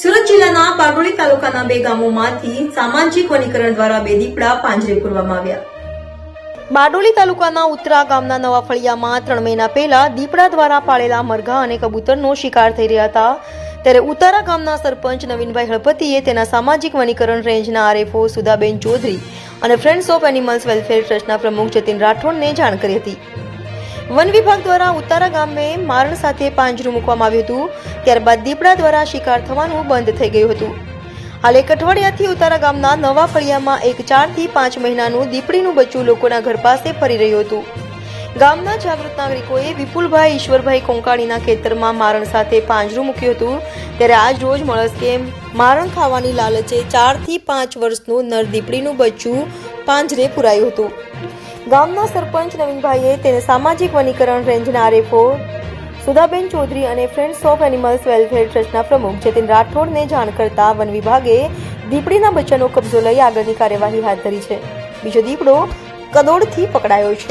જિલ્લાના બારડોલી તાલુકાના બે ગામોમાંથી સામાજિક વનીકરણ દ્વારા બે દીપડા પાંજરે પૂરવામાં આવ્યા. બારડોલી તાલુકાના ઉત્તરા ગામના નવા ફળિયામાં ત્રણ મહિના પહેલા દીપડા દ્વારા પાળેલા મરઘા અને કબૂતરનો શિકાર થઈ રહ્યા હતા. ત્યારે ઉતારા ગામના સરપંચ નવીનભાઈ હળપતિએ તેના સામાજિક વનીકરણ રેન્જના આરએફઓ સુધાબેન ચૌધરી અને ફ્રેન્ડ્સ ઓફ એનિમલ્સ વેલફેર ટ્રસ્ટના પ્રમુખ જતીન રાઠોડને જાણ કરી હતી. વન વિભાગ દ્વારા ઉતારા ગામે મારણ સાથે પાંજરું મૂકવામાં આવ્યું હતું. ત્યારબાદ દીપડા દ્વારા શિકાર થવાનું બંધ થઈ ગયું હતું. હાલ એક અઠવાડિયાથી ઉતારા ગામના નવા ફળિયામાં એક ચારથી પાંચ મહિનાનું દીપડીનું બચ્ચું લોકોના ઘર પાસે ફરી રહ્યું હતું. ગામના જાગૃત નાગરિકોએ વિપુલભાઈ, ઈશ્વરભાઈ કોંકાણીના ખેતરમાં મારણ સાથે પાંજરું મૂક્યું હતું. ત્યારે આજ રોજ મળસ્કે મારણ ખાવાની લાલચે ચારથી પાંચ વર્ષનું નર દીપડીનું બચ્ચું પાંજરે પુરાયું હતું. ગામના સરપંચ નવીનભાઈએ તેને સામાજિક વનીકરણ રેન્જના આરએફઓ સુધાબેન ચૌધરી અને ફ્રેન્ડ્સ ઓફ એનિમલ્સ વેલફેર ટ્રસ્ટના પ્રમુખ જતીન રાઠોડને જાણ કરતા વન વિભાગે દીપડીના બચ્ચાનો કબજો લઈ આગળની કાર્યવાહી હાથ ધરી છે. બીજો દીપડો કદોડથી પકડાયો છે.